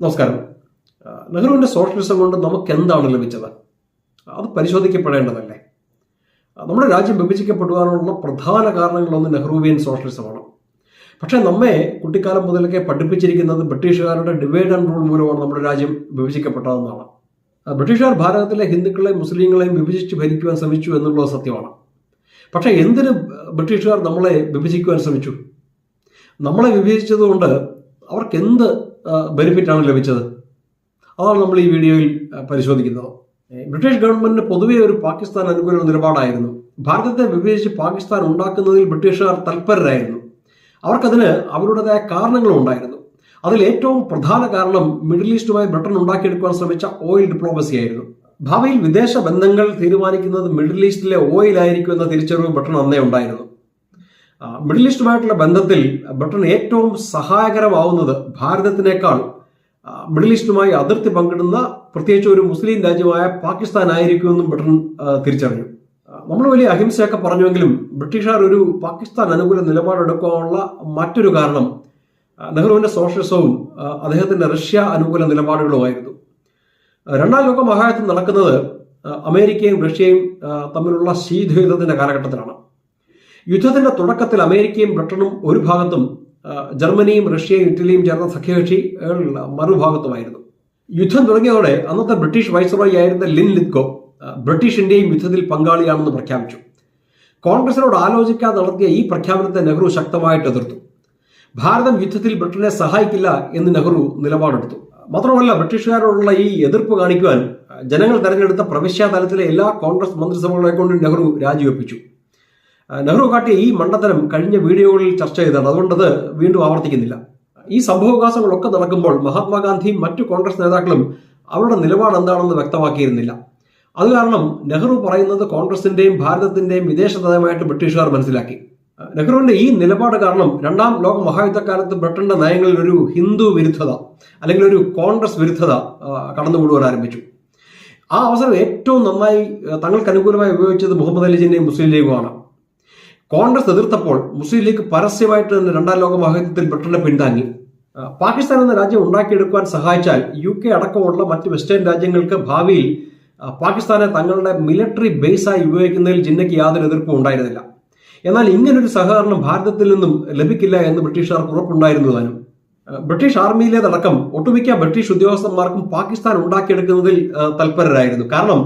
നമസ്കാരം. നെഹ്റുവിന്റെ സോഷ്യലിസം കൊണ്ട് നമുക്ക് എന്താണ് ലഭിച്ചത്? അത് പരിശോധിക്കപ്പെടേണ്ടതല്ലേ? നമ്മുടെ രാജ്യം വിഭജിക്കപ്പെടുവാനുള്ള പ്രധാന കാരണങ്ങളൊന്ന് നെഹ്റുവിയൻ സോഷ്യലിസമാണ്. പക്ഷേ നമ്മെ കുട്ടിക്കാലം മുതലൊക്കെ പഠിപ്പിച്ചിരിക്കുന്നത് ബ്രിട്ടീഷുകാരുടെ ഡിവൈഡ് ആൻഡ് റൂൾ മൂലമാണ് നമ്മുടെ രാജ്യം വിഭജിക്കപ്പെട്ടതെന്നാണ്. ബ്രിട്ടീഷുകാർ ഭാരതത്തിലെ ഹിന്ദുക്കളെയും മുസ്ലിങ്ങളെയും വിഭജിച്ച് ഭരിക്കുവാൻ ശ്രമിച്ചു എന്നുള്ളത് സത്യമാണ്. പക്ഷേ എന്തിന് ബ്രിട്ടീഷുകാർ നമ്മളെ വിഭജിക്കുവാൻ ശ്രമിച്ചു? നമ്മളെ വിഭജിച്ചതുകൊണ്ട് അവർക്ക് എന്ത് ബെനിഫിറ്റാണ് ലഭിച്ചത്. അതാണ് നമ്മൾ ഈ വീഡിയോയിൽ പരിശോധിക്കുന്നത്. ബ്രിട്ടീഷ് ഗവൺമെന്റിന് പൊതുവേ ഒരു പാകിസ്ഥാൻ അനുകൂല നിലപാടായിരുന്നു. ഭാരതത്തെ വിഭജിച്ച് പാകിസ്ഥാൻ ഉണ്ടാക്കുന്നതിൽ ബ്രിട്ടീഷുകാർ തൽപരരായിരുന്നു. അവർക്കതിന് അവരുടേതായ കാരണങ്ങളും ഉണ്ടായിരുന്നു. അതിൽ ഏറ്റവും പ്രധാന കാരണം മിഡിൽ ഈസ്റ്റുമായി ബ്രിട്ടൻ ഉണ്ടാക്കിയെടുക്കുവാൻ ശ്രമിച്ച ഓയിൽ ഡിപ്ലോമസി ആയിരുന്നു. ഭാവിയിൽ വിദേശ ബന്ധങ്ങൾ തീരുമാനിക്കുന്നത് മിഡിൽ ഈസ്റ്റിലെ ഓയിൽ ആയിരിക്കും എന്ന തിരിച്ചറിവ് ബ്രിട്ടൻ അന്നേ ഉണ്ടായിരുന്നു. മിഡിൽ ഈസ്റ്റുമായിട്ടുള്ള ബന്ധത്തിൽ ബ്രിട്ടൻ ഏറ്റവും സഹായകരമാവുന്നത് ഭാരതത്തിനേക്കാൾ മിഡിൽ ഈസ്റ്റുമായി അതിർത്തി പങ്കിടുന്ന പ്രത്യേകിച്ച് ഒരു മുസ്ലിം രാജ്യമായ പാകിസ്ഥാൻ ആയിരിക്കുമെന്നും ബ്രിട്ടൻ തിരിച്ചറിഞ്ഞു. നമ്മൾ വലിയ അഹിംസയൊക്കെ പറഞ്ഞുവെങ്കിലും ബ്രിട്ടീഷുകാർ ഒരു പാകിസ്ഥാൻ അനുകൂല നിലപാടെടുക്കാനുള്ള മറ്റൊരു കാരണം നെഹ്റുവിന്റെ സോഷ്യലിസവും അദ്ദേഹത്തിന്റെ റഷ്യ അനുകൂല നിലപാടുകളുമായിരുന്നു. രണ്ടാം ലോക മഹായുദ്ധം നടക്കുന്നത് അമേരിക്കയും റഷ്യയും തമ്മിലുള്ള ശീതയുദ്ധത്തിന്റെ കാലഘട്ടത്തിലാണ്. യുദ്ധത്തിന്റെ തുടക്കത്തിൽ അമേരിക്കയും ബ്രിട്ടനും ഒരു ഭാഗത്തും ജർമ്മനിയും റഷ്യയും ഇറ്റലിയും ചേർന്ന സഖ്യകക്ഷികൾ മറുഭാഗത്തുമായിരുന്നു. യുദ്ധം തുടങ്ങിയതോടെ അന്നത്തെ ബ്രിട്ടീഷ് വൈസ്രോയി ആയിരുന്ന ലിൻ ലിത്കോ ബ്രിട്ടീഷ് ഇന്ത്യയും യുദ്ധത്തിൽ പങ്കാളിയാണെന്ന് പ്രഖ്യാപിച്ചു. കോൺഗ്രസിനോട് ആലോചിക്കാതെ നടത്തിയ ഈ പ്രഖ്യാപനത്തെ നെഹ്റു ശക്തമായിട്ട് എതിർത്തു. ഭാരതം യുദ്ധത്തിൽ ബ്രിട്ടനെ സഹായിക്കില്ല എന്ന് നെഹ്റു നിലപാടെടുത്തു. മാത്രമല്ല ബ്രിട്ടീഷുകാരോടുള്ള ഈ എതിർപ്പ് കാണിക്കുവാൻ ജനങ്ങൾ തെരഞ്ഞെടുത്ത പ്രവിശ്യാ തലത്തിലെ എല്ലാ കോൺഗ്രസ് മന്ത്രിസഭകളെ കൊണ്ടും നെഹ്റു രാജിവെപ്പിച്ചു. നെഹ്റു കാട്ടിയ ഈ മണ്ടത്തരം കഴിഞ്ഞ വീഡിയോകളിൽ ചർച്ച ചെയ്തതാണ്. അതുകൊണ്ടത് വീണ്ടും ആവർത്തിക്കുന്നില്ല. ഈ സംഭവവികാസങ്ങളൊക്കെ നടക്കുമ്പോൾ മഹാത്മാഗാന്ധിയും മറ്റു കോൺഗ്രസ് നേതാക്കളും അവരുടെ നിലപാട് എന്താണെന്ന് വ്യക്തമാക്കിയിരുന്നില്ല. അത് കാരണം നെഹ്റു പറയുന്നത് കോൺഗ്രസിന്റെയും ഭാരതത്തിന്റെയും വിദേശ നയമായിട്ട് ബ്രിട്ടീഷുകാർ മനസ്സിലാക്കി. നെഹ്റുവിന്റെ ഈ നിലപാട് കാരണം രണ്ടാം ലോക മഹായുദ്ധകാലത്ത് ബ്രിട്ടന്റെ നയങ്ങളിൽ ഒരു ഹിന്ദു വിരുദ്ധത അല്ലെങ്കിൽ ഒരു കോൺഗ്രസ് വിരുദ്ധത കടന്നുകൊണ്ടുവരാൻ ആരംഭിച്ചു. ആ അവസരം ഏറ്റവും നന്നായി തങ്ങൾക്ക് അനുകൂലമായി ഉപയോഗിച്ചത് മുഹമ്മദ് അലി ജിന്നയും മുസ്ലിം ലീഗുമാണ്. കോൺഗ്രസ് എതിർത്തപ്പോൾ മുസ്ലിം ലീഗ് പരസ്യമായിട്ട് തന്നെ രണ്ടാം ലോക മഹായുദ്ധത്തിൽ ബ്രിട്ടനെ പിന്താങ്ങി പാകിസ്ഥാൻ എന്ന രാജ്യം ഉണ്ടാക്കിയെടുക്കുവാൻ സഹായിച്ചാൽ യു കെ അടക്കമുള്ള മറ്റ് വെസ്റ്റേൺ രാജ്യങ്ങൾക്ക് ഭാവിയിൽ പാകിസ്ഥാനെ തങ്ങളുടെ മിലിറ്ററി ബേസായി ഉപയോഗിക്കുന്നതിൽ ജിന്നയ്ക്ക് യാതൊരു എതിർപ്പും ഉണ്ടായിരുന്നില്ല. എന്നാൽ ഇങ്ങനൊരു സഹകരണം ഭാരതത്തിൽ നിന്നും ലഭിക്കില്ല എന്ന് ബ്രിട്ടീഷുകാർക്ക് ഉറപ്പുണ്ടായിരുന്നു താനും ബ്രിട്ടീഷ് ആർമിയിലേതടക്കം ഒട്ടുമിക്ക ബ്രിട്ടീഷ് ഉദ്യോഗസ്ഥന്മാർക്കും പാകിസ്ഥാൻ ഉണ്ടാക്കിയെടുക്കുന്നതിൽ തൽപരരായിരുന്നു. കാരണം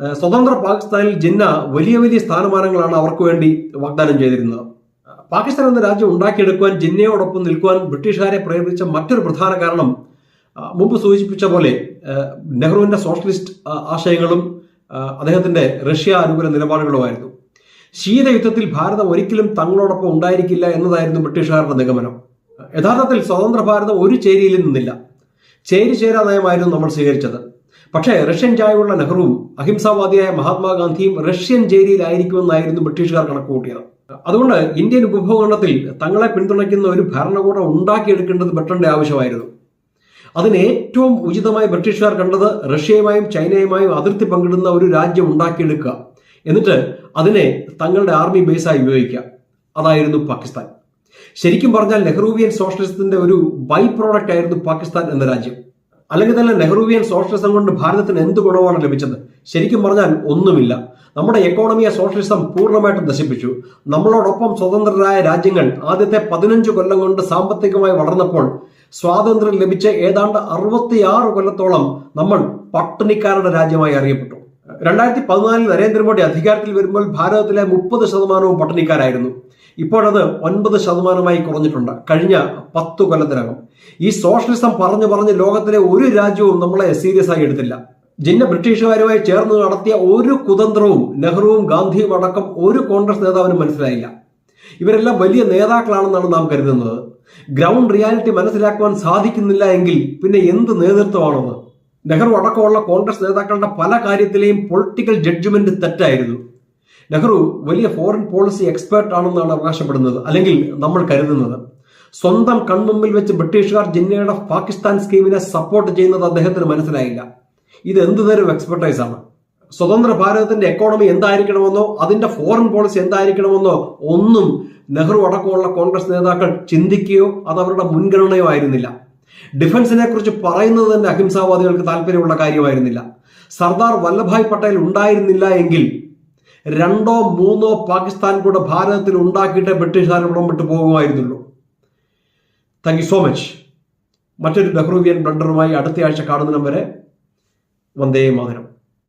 സ്വതന്ത്ര പാകിസ്ഥാനിൽ ജിന്ന വലിയ വലിയ സ്ഥാനമാനങ്ങളാണ് അവർക്ക് വേണ്ടി വാഗ്ദാനം ചെയ്തിരുന്നത്. പാകിസ്ഥാൻ എന്ന രാജ്യം ഉണ്ടാക്കിയെടുക്കുവാൻ ജിന്നയോടൊപ്പം നിൽക്കുവാൻ ബ്രിട്ടീഷുകാരെ പ്രേരിപ്പിച്ച മറ്റൊരു പ്രധാന കാരണം മുമ്പ് സൂചിപ്പിച്ച പോലെ നെഹ്റുവിന്റെ സോഷ്യലിസ്റ്റ് ആശയങ്ങളും അദ്ദേഹത്തിന്റെ റഷ്യ അനുകൂല നിലപാടുകളുമായിരുന്നു. ശീതയുദ്ധത്തിൽ ഭാരതം ഒരിക്കലും തങ്ങളോടൊപ്പം ഉണ്ടായിരിക്കില്ല എന്നതായിരുന്നു ബ്രിട്ടീഷുകാരുടെ നിഗമനം. യഥാർത്ഥത്തിൽ സ്വതന്ത്ര ഭാരതം ഒരു ചേരിയിൽ നിന്നില്ല. ചേരി ചേരാ നയമായിരുന്നു നമ്മൾ സ്വീകരിച്ചത്. പക്ഷേ റഷ്യൻ ചായവുള്ള നെഹ്റുവും അഹിംസാവാദിയായ മഹാത്മാഗാന്ധിയും റഷ്യൻ ജയിലിലായിരിക്കുമെന്നായിരുന്നു ബ്രിട്ടീഷുകാർ കണക്കുകൂട്ടിയത്. അതുകൊണ്ട് ഇന്ത്യൻ ഉപഭൂഖണ്ഡത്തിൽ തങ്ങളെ പിന്തുണയ്ക്കുന്ന ഒരു ഭരണകൂടം ഉണ്ടാക്കിയെടുക്കേണ്ടത് ബ്രിട്ടന്റെ ആവശ്യമായിരുന്നു. അതിന് ഏറ്റവും ഉചിതമായി ബ്രിട്ടീഷുകാർ കണ്ടത് റഷ്യയുമായും ചൈനയുമായും അതിർത്തി പങ്കിടുന്ന ഒരു രാജ്യം ഉണ്ടാക്കിയെടുക്കുക. എന്നിട്ട് അതിനെ തങ്ങളുടെ ആർമി ബേസായി ഉപയോഗിക്കുക. അതായിരുന്നു പാകിസ്ഥാൻ. ശരിക്കും പറഞ്ഞാൽ നെഹ്റുവിയൻ സോഷ്യലിസത്തിന്റെ ഒരു ബൈ പ്രോഡക്റ്റ് ആയിരുന്നു പാകിസ്ഥാൻ എന്ന രാജ്യം. അല്ലെങ്കിൽ തന്നെ നെഹ്റുവിയൻ സോഷ്യലിസം കൊണ്ട് ഭാരതത്തിന് എന്ത് ഗുണമാണ് ലഭിച്ചത്? ശരിക്കും പറഞ്ഞാൽ ഒന്നുമില്ല. നമ്മുടെ എക്കോണമിയെ സോഷ്യലിസം പൂർണമായിട്ടും നശിപ്പിച്ചു. നമ്മളോടൊപ്പം സ്വതന്ത്രരായ രാജ്യങ്ങൾ ആദ്യത്തെ പതിനഞ്ച് കൊല്ലം കൊണ്ട് സാമ്പത്തികമായി വളർന്നപ്പോൾ സ്വാതന്ത്ര്യം ലഭിച്ച ഏതാണ്ട് അറുപത്തിയാറ് കൊല്ലത്തോളം നമ്മൾ പട്ടിണിക്കാരുടെ രാജ്യമായി അറിയപ്പെട്ടു. രണ്ടായിരത്തി പതിനാലിൽ നരേന്ദ്രമോദി അധികാരത്തിൽ വരുമ്പോൾ ഭാരതത്തിലെ മുപ്പത് ശതമാനവും പട്ടിണിക്കാരായിരുന്നു. ഇപ്പോഴത് ഒൻപത് ശതമാനമായി കുറഞ്ഞിട്ടുണ്ട്. കഴിഞ്ഞ പത്തു കൊല്ലത്തിനകം. ഈ സോഷ്യലിസം പറഞ്ഞു പറഞ്ഞ് ലോകത്തിലെ ഒരു രാജ്യവും നമ്മളെ സീരിയസ് ആയി എടുത്തില്ല. ജിന്ന ബ്രിട്ടീഷുകാരുമായി ചേർന്ന് നടത്തിയ ഒരു കുതന്ത്രവും നെഹ്റുവും ഗാന്ധിയും അടക്കം ഒരു കോൺഗ്രസ് നേതാവിനും മനസ്സിലായില്ല. ഇവരെല്ലാം വലിയ നേതാക്കളാണെന്നാണ് നാം കരുതുന്നത്. ഗ്രൗണ്ട് റിയാലിറ്റി മനസ്സിലാക്കുവാൻ സാധിക്കുന്നില്ല എങ്കിൽ പിന്നെ എന്ത് നേതൃത്വമാണത്? നെഹ്റു അടക്കമുള്ള കോൺഗ്രസ് നേതാക്കളുടെ പല കാര്യത്തിലെയും പൊളിറ്റിക്കൽ ജഡ്ജ്മെന്റ് തെറ്റായിരുന്നു. നെഹ്റു വലിയ ഫോറിൻ പോളിസി എക്സ്പേർട്ട് ആണെന്നാണ് അവകാശപ്പെടുന്നത് അല്ലെങ്കിൽ നമ്മൾ കരുതുന്നത്. സ്വന്തം കൺമുമ്പിൽ വെച്ച് ബ്രിട്ടീഷുകാർ ജിന്നയുടെ പാകിസ്ഥാൻ സ്കീമിനെ സപ്പോർട്ട് ചെയ്യുന്നത് അദ്ദേഹത്തിന് മനസ്സിലായില്ല. ഇത് എന്ത് തരം എക്സ്പെർട്ടൈസ് ആണ്? സ്വതന്ത്ര ഭാരതത്തിന്റെ എക്കോണമി എന്തായിരിക്കണമെന്നോ അതിന്റെ ഫോറിൻ പോളിസി എന്തായിരിക്കണമെന്നോ ഒന്നും നെഹ്റു അടക്കമുള്ള കോൺഗ്രസ് നേതാക്കൾ ചിന്തിക്കുകയോ അത് അവരുടെ മുൻഗണനയോ ആയിരുന്നില്ല. ഡിഫൻസിനെ കുറിച്ച് പറയുന്നത് തന്നെ അഹിംസാവാദികൾക്ക് താല്പര്യമുള്ള കാര്യമായിരുന്നില്ല. സർദാർ വല്ലഭായ് പട്ടേൽ ഉണ്ടായിരുന്നില്ല എങ്കിൽ രണ്ടോ മൂന്നോ പാകിസ്ഥാൻ കൂടെ ഭാരതത്തിൽ ഉണ്ടാക്കിയിട്ട് ബ്രിട്ടീഷുകാർ ഇവിടം വിട്ടു പോകുമായിരുന്നുള്ളൂ. താങ്ക് യു സോ മച്ച് മറ്റൊരു നെഹ്റുവിയൻ ബ്ലണ്ടറുമായി അടുത്ത ആഴ്ച കാണുന്നതിനും വരെ വന്ദേ മാതരം.